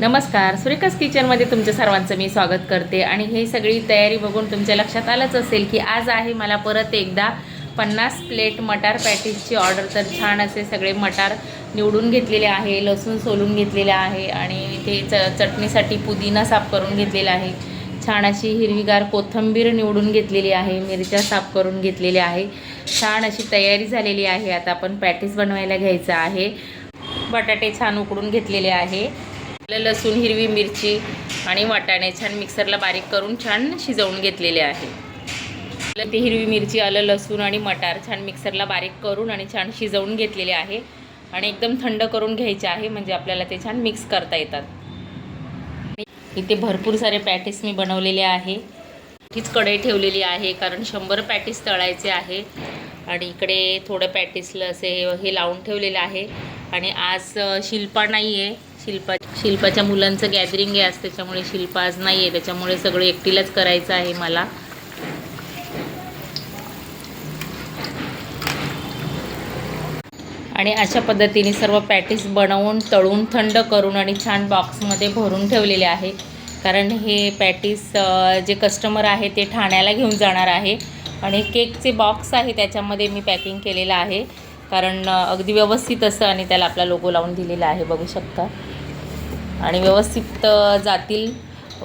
नमस्कार. सुरेखास किचनमध्ये तुमच्या सर्वांचं मी स्वागत करते. आणि हे सगळी तयारी बघून तुमच्या लक्षात आलंच असेल की आज आहे मला परत एकदा पन्नास प्लेट मटार पॅटीसची ऑर्डर. तर छान असे सगळे मटार निवडून घेतलेले आहे लसूण सोलून घेतलेले आहे आणि ते च चटणीसाठी पुदिना साफ करून घेतलेला आहे. छान अशी हिरवीगार कोथिंबीर निवडून घेतलेली आहे मिरच्या साफ करून घेतलेल्या आहे. छान अशी तयारी झालेली आहे. आता आपण पॅटीस बनवायला घ्यायचं आहे. बटाटे छान उकडून घेतलेले आहे. आपलं लसूण हिरवी मिरची आणि वाटाणे छान मिक्सरला बारीक करून छान शिजवून घेतलेले आहे. आपलं ते हिरवी मिरची आलं लसूण आणि मटार छान मिक्सरला बारीक करून आणि छान शिजवून घेतलेले आहे आणि एकदम थंड करून घ्यायचे आहे म्हणजे आपल्याला ते छान मिक्स करता येतात. इथे भरपूर सारे पॅटीस मी बनवलेले आहे. तीच कढई ठेवलेली आहे कारण शंभर पॅटीस तळायचे आहे. आणि इकडे थोडं पॅटीसला असे हे लावून ठेवलेलं आहे. आणि आज शिल्पा नाही आहे शिल्पा शिल्पाच्या मुलांचं गॅदरिंग आहे आज त्याच्यामुळे शिल्पा आज नाही आहे त्याच्यामुळे सगळं एकटीलाच करायचं आहे मला. आणि अशा पद्धतीने सर्व पॅटीस बनवून तळून थंड करून आणि छान बॉक्समध्ये भरून ठेवलेले आहे. कारण हे पॅटीस जे कस्टमर आहे ते ठाण्याला घेऊन जाणार आहे. आणि केकचे बॉक्स आहे त्याच्यामध्ये मी पॅकिंग केलेलं आहे. कारण अगदी व्यवस्थित असं आणि त्याला आपला लोगो लावून दिलेला आहे. बघू शकता. आणि व्यवस्थित जातील.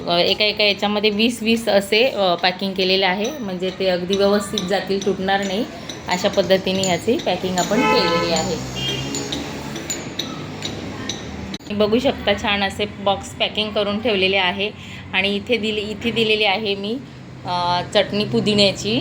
एका एका याच्यामध्ये वीस वीस असे पॅकिंग केलेले आहे. म्हणजे ते अगदी व्यवस्थित जातील तुटणार नाही. अशा पद्धतीने याची पॅकिंग आपण केलेली आहे. बघू शकता छान असे बॉक्स पॅकिंग करून ठेवलेले आहे. आणि इथे दिले इथे दिलेली आहे मी चटणी पुदिन्याची.